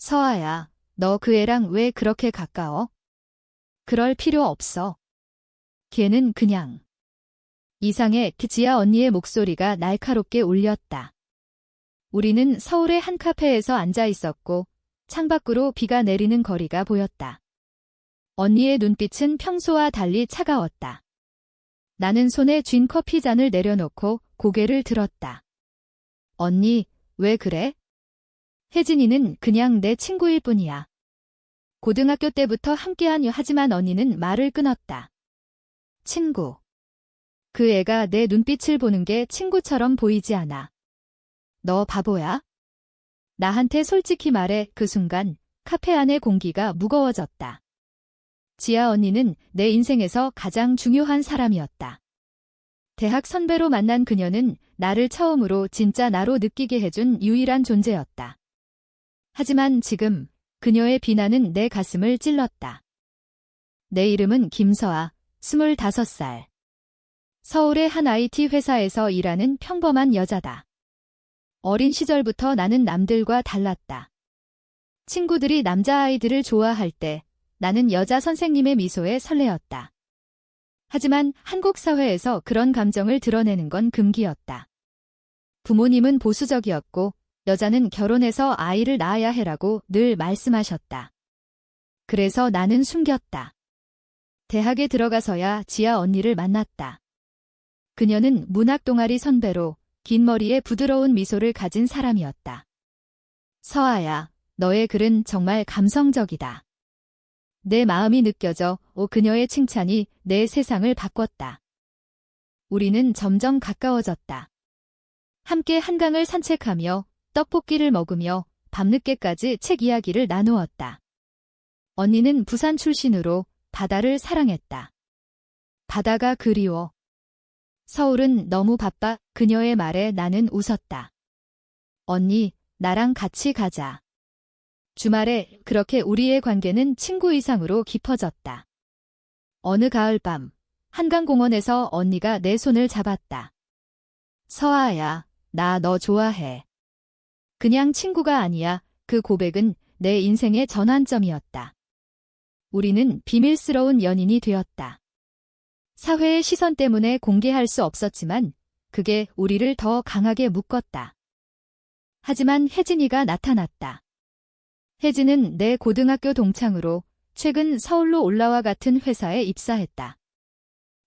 서아야, 너 그 애랑 왜 그렇게 가까워? 그럴 필요 없어. 걔는 그냥. 이상해 지아 언니의 목소리가 날카롭게 울렸다. 우리는 서울의 한 카페에서 앉아 있었고 창밖으로 비가 내리는 거리가 보였다. 언니의 눈빛은 평소와 달리 차가웠다. 나는 손에 쥔 커피 잔을 내려놓고 고개를 들었다. 언니, 왜 그래? 혜진이는 그냥 내 친구일 뿐이야. 고등학교 때부터 함께한 하지만 언니는 말을 끊었다. 친구. 그 애가 내 눈빛을 보는 게 친구처럼 보이지 않아. 너 바보야? 나한테 솔직히 말해 그 순간 카페 안의 공기가 무거워졌다. 지아 언니는 내 인생에서 가장 중요한 사람이었다. 대학 선배로 만난 그녀는 나를 처음으로 진짜 나로 느끼게 해준 유일한 존재였다. 하지만 지금 그녀의 비난은 내 가슴을 찔렀다. 내 이름은 김서아, 25살. 서울의 한 IT 회사에서 일하는 평범한 여자다. 어린 시절부터 나는 남들과 달랐다. 친구들이 남자아이들을 좋아할 때 나는 여자 선생님의 미소에 설레었다. 하지만 한국 사회에서 그런 감정을 드러내는 건 금기였다. 부모님은 보수적이었고 여자는 결혼해서 아이를 낳아야 해라고 늘 말씀하셨다. 그래서 나는 숨겼다. 대학에 들어가서야 지아 언니를 만났다. 그녀는 문학 동아리 선배로 긴 머리에 부드러운 미소를 가진 사람이었다. 서아야, 너의 글은 정말 감성적이다. 내 마음이 느껴져 오 그녀의 칭찬이 내 세상을 바꿨다. 우리는 점점 가까워졌다. 함께 한강을 산책하며 떡볶이를 먹으며 밤늦게까지 책 이야기를 나누었다. 언니는 부산 출신으로 바다를 사랑했다. 바다가 그리워. 서울은 너무 바빠 그녀의 말에 나는 웃었다. 언니, 나랑 같이 가자. 주말에 그렇게 우리의 관계는 친구 이상으로 깊어졌다. 어느 가을 밤, 한강공원에서 언니가 내 손을 잡았다. 서아야, 나 너 좋아해. 그냥 친구가 아니야. 그 고백은 내 인생의 전환점이었다. 우리는 비밀스러운 연인이 되었다. 사회의 시선 때문에 공개할 수 없었지만 그게 우리를 더 강하게 묶었다. 하지만 혜진이가 나타났다. 혜진은 내 고등학교 동창으로 최근 서울로 올라와 같은 회사에 입사했다.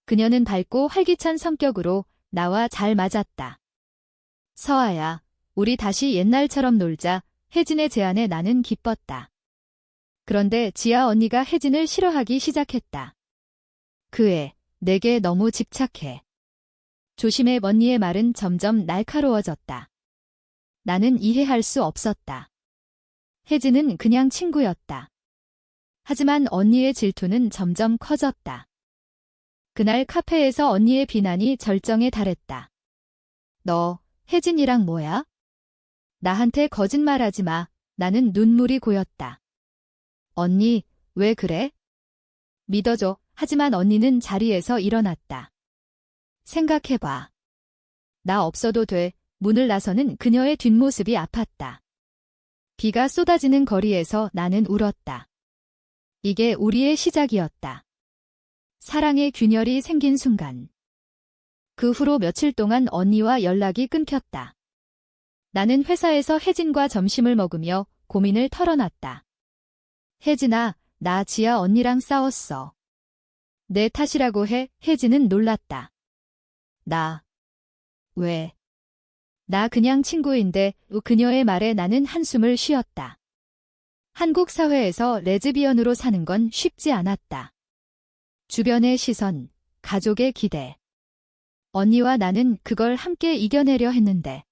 그녀는 밝고 활기찬 성격으로 나와 잘 맞았다. 서아야, 우리 다시 옛날처럼 놀자. 혜진의 제안에 나는 기뻤다. 그런데 지아 언니가 혜진을 싫어하기 시작했다. 그애, 내게 너무 집착해. 조심해 언니의 말은 점점 날카로워졌다. 나는 이해할 수 없었다. 혜진은 그냥 친구였다. 하지만 언니의 질투는 점점 커졌다. 그날 카페에서 언니의 비난이 절정에 달했다. 너, 혜진이랑 뭐야? 나한테 거짓말하지 마. 나는 눈물이 고였다. 언니, 왜 그래? 믿어줘. 하지만 언니는 자리에서 일어났다. 생각해봐. 나 없어도 돼. 문을 나서는 그녀의 뒷모습이 아팠다. 비가 쏟아지는 거리에서 나는 울었다. 이게 우리의 시작이었다. 사랑의 균열이 생긴 순간. 그 후로 며칠 동안 언니와 연락이 끊겼다. 나는 회사에서 혜진과 점심을 먹으며 고민을 털어놨다. 혜진아, 나 지아 언니랑 싸웠어. 내 탓이라고 해 혜진은 놀랐다. 나. 왜? 나 그냥 친구인데 그녀의 말에 나는 한숨을 쉬었다. 한국 사회에서 레즈비언으로 사는 건 쉽지 않았다. 주변의 시선, 가족의 기대. 언니와 나는 그걸 함께 이겨내려 했는데.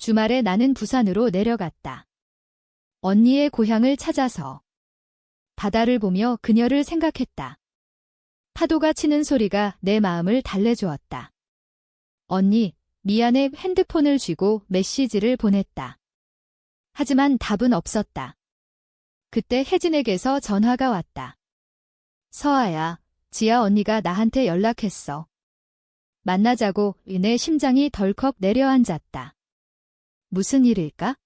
주말에 나는 부산으로 내려갔다. 언니의 고향을 찾아서 바다를 보며 그녀를 생각했다. 파도가 치는 소리가 내 마음을 달래주었다. 언니, 미안해 핸드폰을 쥐고 메시지를 보냈다. 하지만 답은 없었다. 그때 혜진에게서 전화가 왔다. 서아야, 지아 언니가 나한테 연락했어. 만나자고 내 심장이 덜컥 내려앉았다. 무슨 일일까?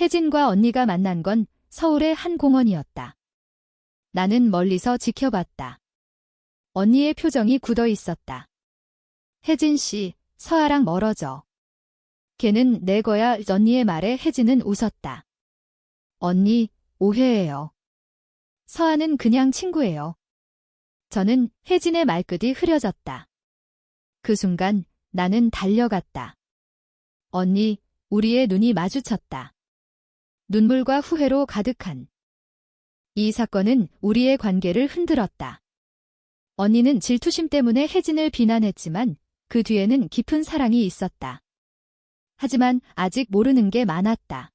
혜진과 언니가 만난 건 서울의 한 공원이었다. 나는 멀리서 지켜봤다. 언니의 표정이 굳어 있었다. 혜진 씨, 서아랑 멀어져. 걔는 내 거야 언니의 말에 혜진은 웃었다. 언니, 오해해요. 서아는 그냥 친구예요. 저는 혜진의 말끝이 흐려졌다. 그 순간 나는 달려갔다. 언니, 우리의 눈이 마주쳤다. 눈물과 후회로 가득한. 이 사건은 우리의 관계를 흔들었다. 언니는 질투심 때문에 혜진을 비난했지만 그 뒤에는 깊은 사랑이 있었다. 하지만 아직 모르는 게 많았다.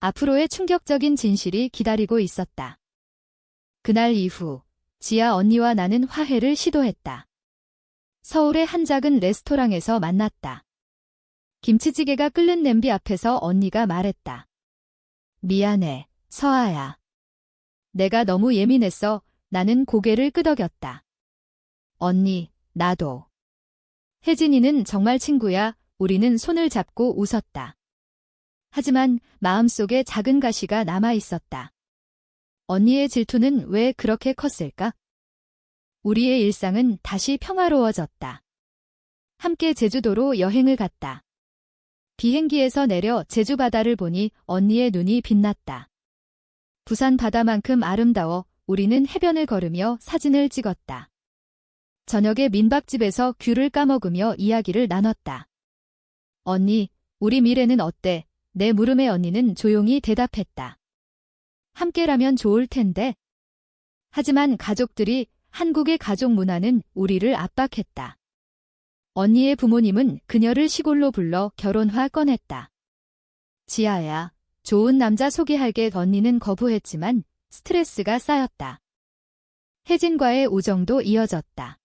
앞으로의 충격적인 진실이 기다리고 있었다. 그날 이후 지아 언니와 나는 화해를 시도했다. 서울의 한 작은 레스토랑에서 만났다. 김치찌개가 끓는 냄비 앞에서 언니가 말했다. 미안해, 서아야. 내가 너무 예민했어. 나는 고개를 끄덕였다. 언니, 나도. 혜진이는 정말 친구야. 우리는 손을 잡고 웃었다. 하지만 마음속에 작은 가시가 남아 있었다. 언니의 질투는 왜 그렇게 컸을까? 우리의 일상은 다시 평화로워졌다. 함께 제주도로 여행을 갔다. 비행기에서 내려 제주 바다를 보니 언니의 눈이 빛났다. 부산 바다만큼 아름다워 우리는 해변을 걸으며 사진을 찍었다. 저녁에 민박집에서 귤을 까먹으며 이야기를 나눴다. 언니, 우리 미래는 어때? 내 물음에 언니는 조용히 대답했다. 함께라면 좋을 텐데. 하지만 가족들이 한국의 가족 문화는 우리를 압박했다. 언니의 부모님은 그녀를 시골로 불러 결혼화 꺼냈다. 지아야, 좋은 남자 소개할게 언니는 거부했지만 스트레스가 쌓였다. 혜진과의 우정도 이어졌다.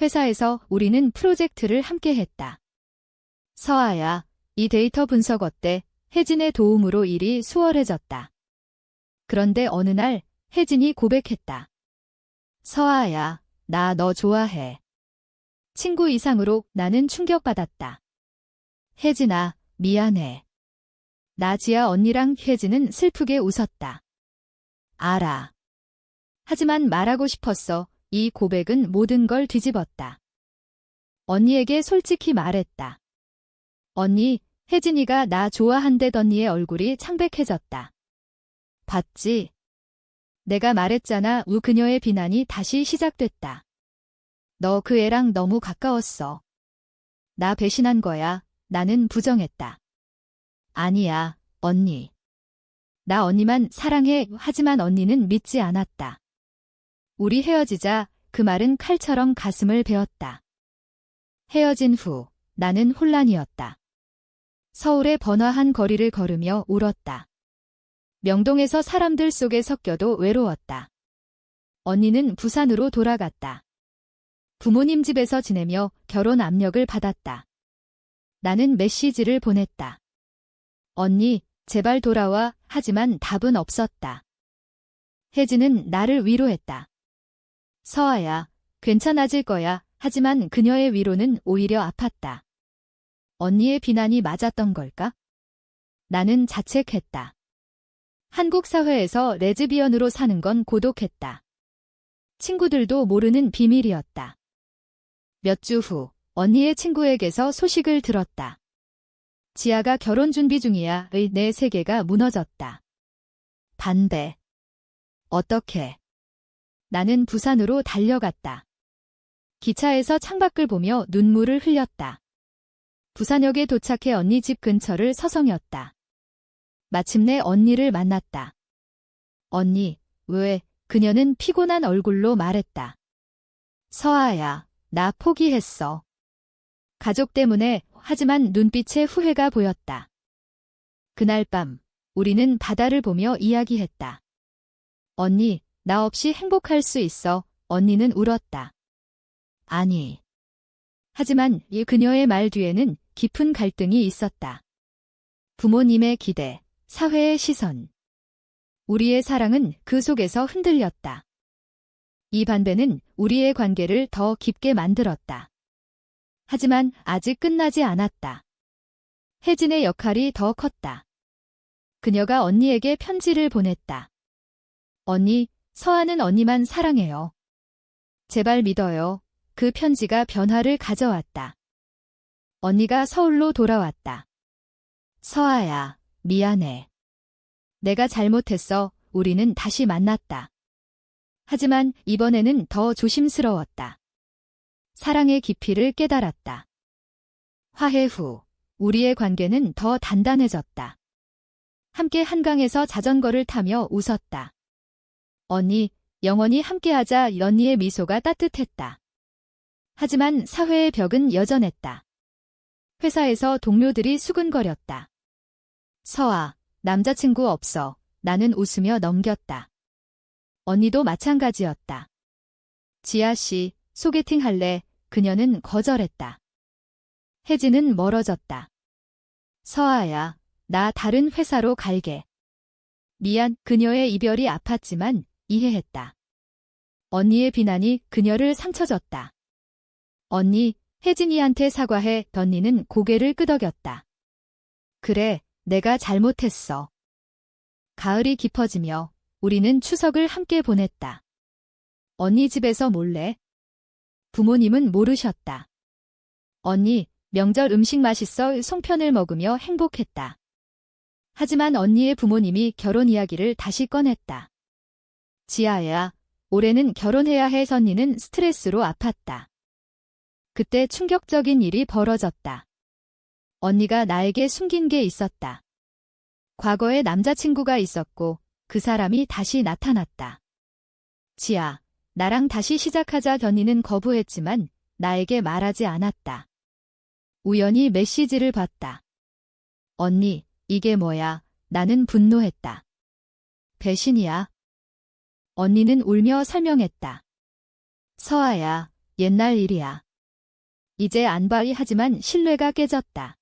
회사에서 우리는 프로젝트를 함께 했다. 서아야, 이 데이터 분석 어때? 혜진의 도움으로 일이 수월해졌다. 그런데 어느 날 혜진이 고백했다. 서아야, 나 너 좋아해. 친구 이상으로 나는 충격받았다. 혜진아, 미안해. 나 지아 언니랑 혜진은 슬프게 웃었다. 알아. 하지만 말하고 싶었어. 이 고백은 모든 걸 뒤집었다. 언니에게 솔직히 말했다. 언니, 혜진이가 나 좋아한대 언니의 얼굴이 창백해졌다. 봤지? 내가 말했잖아. 우 그녀의 비난이 다시 시작됐다. 너 그 애랑 너무 가까웠어. 나 배신한 거야. 나는 부정했다. 아니야, 언니. 나 언니만 사랑해. 하지만 언니는 믿지 않았다. 우리 헤어지자 그 말은 칼처럼 가슴을 베었다. 헤어진 후 나는 혼란이었다. 서울의 번화한 거리를 걸으며 울었다. 명동에서 사람들 속에 섞여도 외로웠다. 언니는 부산으로 돌아갔다. 부모님 집에서 지내며 결혼 압력을 받았다. 나는 메시지를 보냈다. 언니, 제발 돌아와. 하지만 답은 없었다. 혜진은 나를 위로했다. 서아야, 괜찮아질 거야. 하지만 그녀의 위로는 오히려 아팠다. 언니의 비난이 맞았던 걸까? 나는 자책했다. 한국 사회에서 레즈비언으로 사는 건 고독했다. 친구들도 모르는 비밀이었다. 몇 주 후, 언니의 친구에게서 소식을 들었다. 지아가 결혼 준비 중이야. 의 내 세계가 무너졌다. 반대. 어떻게? 나는 부산으로 달려갔다. 기차에서 창밖을 보며 눈물을 흘렸다. 부산역에 도착해 언니 집 근처를 서성였다. 마침내 언니를 만났다. 언니, 왜? 그녀는 피곤한 얼굴로 말했다. 서아야, 나 포기했어. 가족 때문에, 하지만 눈빛에 후회가 보였다. 그날 밤, 우리는 바다를 보며 이야기했다. 언니, 나 없이 행복할 수 있어. 언니는 울었다. 아니. 하지만 이 그녀의 말 뒤에는 깊은 갈등이 있었다. 부모님의 기대, 사회의 시선. 우리의 사랑은 그 속에서 흔들렸다. 이 반대는 우리의 관계를 더 깊게 만들었다. 하지만 아직 끝나지 않았다. 혜진의 역할이 더 컸다. 그녀가 언니에게 편지를 보냈다. 언니, 서아는 언니만 사랑해요. 제발 믿어요. 그 편지가 변화를 가져왔다. 언니가 서울로 돌아왔다. 서아야, 미안해. 내가 잘못했어. 우리는 다시 만났다. 하지만 이번에는 더 조심스러웠다. 사랑의 깊이를 깨달았다. 화해 후, 우리의 관계는 더 단단해졌다. 함께 한강에서 자전거를 타며 웃었다. 언니, 영원히 함께하자 언니의 미소가 따뜻했다. 하지만 사회의 벽은 여전했다. 회사에서 동료들이 수근거렸다. 서아, 남자친구 없어. 나는 웃으며 넘겼다. 언니도 마찬가지였다. 지아 씨, 소개팅 할래? 그녀는 거절했다. 혜진은 멀어졌다. 서아야, 나 다른 회사로 갈게. 미안, 그녀의 이별이 아팠지만 이해했다. 언니의 비난이 그녀를 상처줬다. 언니, 혜진이한테 사과해. 언니는 고개를 끄덕였다. 그래, 내가 잘못했어. 가을이 깊어지며 우리는 추석을 함께 보냈다. 언니 집에서 몰래. 부모님은 모르셨다. 언니, 명절 음식 맛있어 송편을 먹으며 행복했다. 하지만 언니의 부모님이 결혼 이야기를 다시 꺼냈다. 지아야, 올해는 결혼해야 해 선니는 스트레스로 아팠다. 그때 충격적인 일이 벌어졌다. 언니가 나에게 숨긴 게 있었다. 과거에 남자친구가 있었고 그 사람이 다시 나타났다. 지아, 나랑 다시 시작하자 견니는 거부했지만 나에게 말하지 않았다. 우연히 메시지를 봤다. 언니, 이게 뭐야? 나는 분노했다. 배신이야. 언니는 울며 설명했다. 서아야, 옛날 일이야. 이제 안바이 하지만 신뢰가 깨졌다.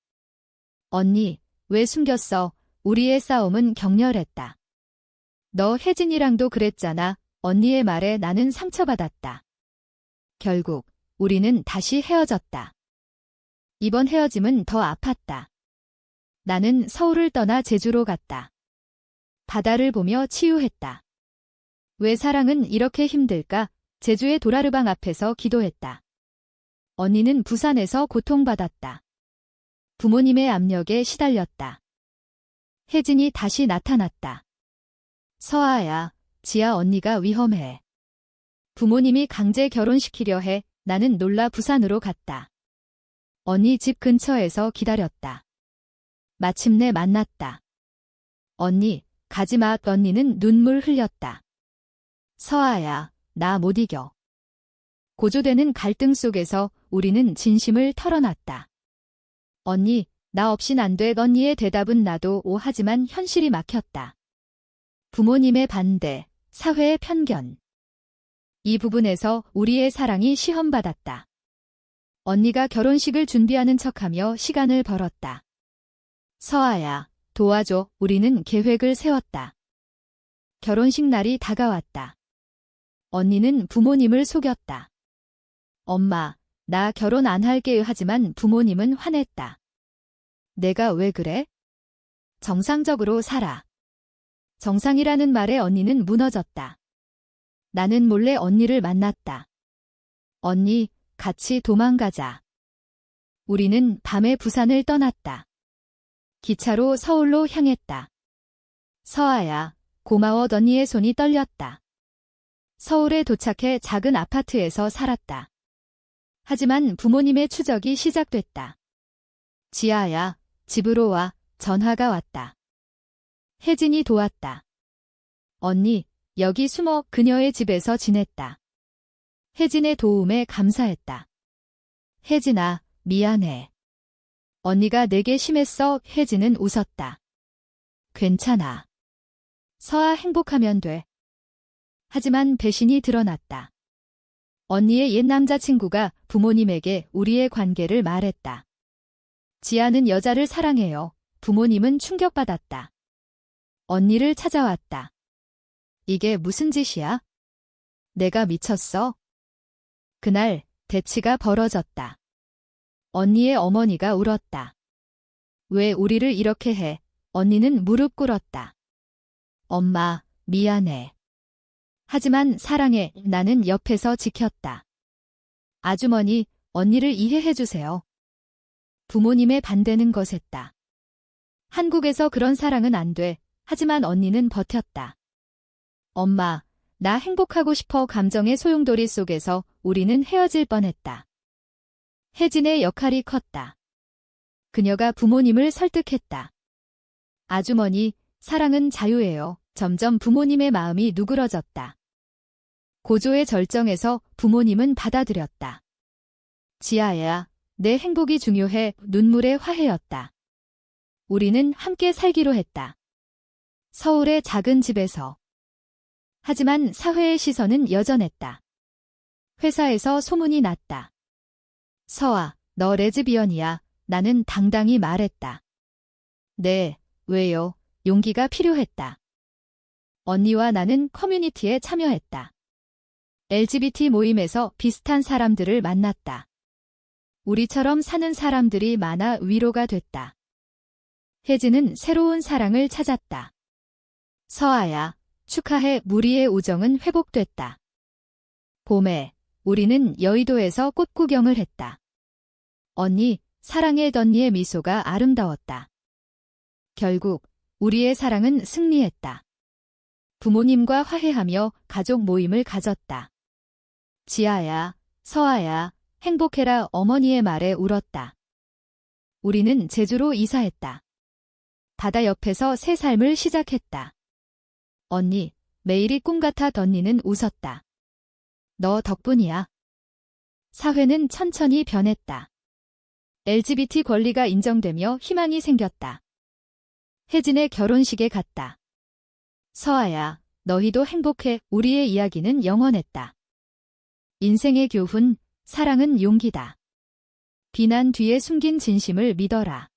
언니, 왜 숨겼어? 우리의 싸움은 격렬했다. 너 혜진이랑도 그랬잖아. 언니의 말에 나는 상처받았다. 결국 우리는 다시 헤어졌다. 이번 헤어짐은 더 아팠다. 나는 서울을 떠나 제주로 갔다. 바다를 보며 치유했다. 왜 사랑은 이렇게 힘들까? 제주의 도라르방 앞에서 기도했다. 언니는 부산에서 고통받았다. 부모님의 압력에 시달렸다. 혜진이 다시 나타났다. 서아야, 지아 언니가 위험해. 부모님이 강제 결혼시키려 해 나는 놀라 부산으로 갔다. 언니 집 근처에서 기다렸다. 마침내 만났다. 언니, 가지마 언니는 눈물 흘렸다. 서아야, 나 못 이겨. 고조되는 갈등 속에서 우리는 진심을 털어놨다. 언니, 나 없인 안 돼. 언니의 대답은 나도 오 하지만 현실이 막혔다. 부모님의 반대, 사회의 편견. 이 부분에서 우리의 사랑이 시험받았다. 언니가 결혼식을 준비하는 척하며 시간을 벌었다. 서아야, 도와줘. 우리는 계획을 세웠다. 결혼식 날이 다가왔다. 언니는 부모님을 속였다. 엄마, 나 결혼 안 할게 하지만 부모님은 화냈다. 내가 왜 그래? 정상적으로 살아. 정상이라는 말에 언니는 무너졌다. 나는 몰래 언니를 만났다. 언니, 같이 도망가자. 우리는 밤에 부산을 떠났다. 기차로 서울로 향했다. 서아야, 고마워 언니의 손이 떨렸다. 서울에 도착해 작은 아파트에서 살았다. 하지만 부모님의 추적이 시작됐다. 지아야, 집으로 와, 전화가 왔다. 혜진이 도왔다. 언니, 여기 숨어 그녀의 집에서 지냈다. 혜진의 도움에 감사했다. 혜진아, 미안해. 언니가 내게 심했어. 혜진은 웃었다. 괜찮아. 서아 행복하면 돼. 하지만 배신이 드러났다. 언니의 옛 남자친구가 부모님에게 우리의 관계를 말했다. 지아는 여자를 사랑해요. 부모님은 충격받았다. 언니를 찾아왔다. 이게 무슨 짓이야? 내가 미쳤어? 그날 대치가 벌어졌다. 언니의 어머니가 울었다. 왜 우리를 이렇게 해? 언니는 무릎 꿇었다. 엄마, 미안해. 하지만 사랑해, 나는 옆에서 지켰다. 아주머니, 언니를 이해해주세요. 부모님의 반대는 거셌다. 한국에서 그런 사랑은 안 돼. 하지만 언니는 버텼다. 엄마, 나 행복하고 싶어 감정의 소용돌이 속에서 우리는 헤어질 뻔했다. 혜진의 역할이 컸다. 그녀가 부모님을 설득했다. 아주머니, 사랑은 자유예요. 점점 부모님의 마음이 누그러졌다. 고조의 절정에서 부모님은 받아들였다. 지아야, 내 행복이 중요해 눈물의 화해였다. 우리는 함께 살기로 했다. 서울의 작은 집에서. 하지만 사회의 시선은 여전했다. 회사에서 소문이 났다. 서아, 너 레즈비언이야. 나는 당당히 말했다. 네, 왜요? 용기가 필요했다. 언니와 나는 커뮤니티에 참여했다. LGBT 모임에서 비슷한 사람들을 만났다. 우리처럼 사는 사람들이 많아 위로가 됐다. 혜진은 새로운 사랑을 찾았다. 서아야, 축하해 무리의 우정은 회복됐다. 봄에 우리는 여의도에서 꽃 구경을 했다. 언니, 사랑의 던니의 미소가 아름다웠다. 결국 우리의 사랑은 승리했다. 부모님과 화해하며 가족 모임을 가졌다. 지아야, 서아야, 행복해라 어머니의 말에 울었다. 우리는 제주로 이사했다. 바다 옆에서 새 삶을 시작했다. 언니, 매일이 꿈 같아 던니는 웃었다. 너 덕분이야. 사회는 천천히 변했다. LGBT 권리가 인정되며 희망이 생겼다. 혜진의 결혼식에 갔다. 서아야, 너희도 행복해. 우리의 이야기는 영원했다. 인생의 교훈, 사랑은 용기다. 비난 뒤에 숨긴 진심을 믿어라.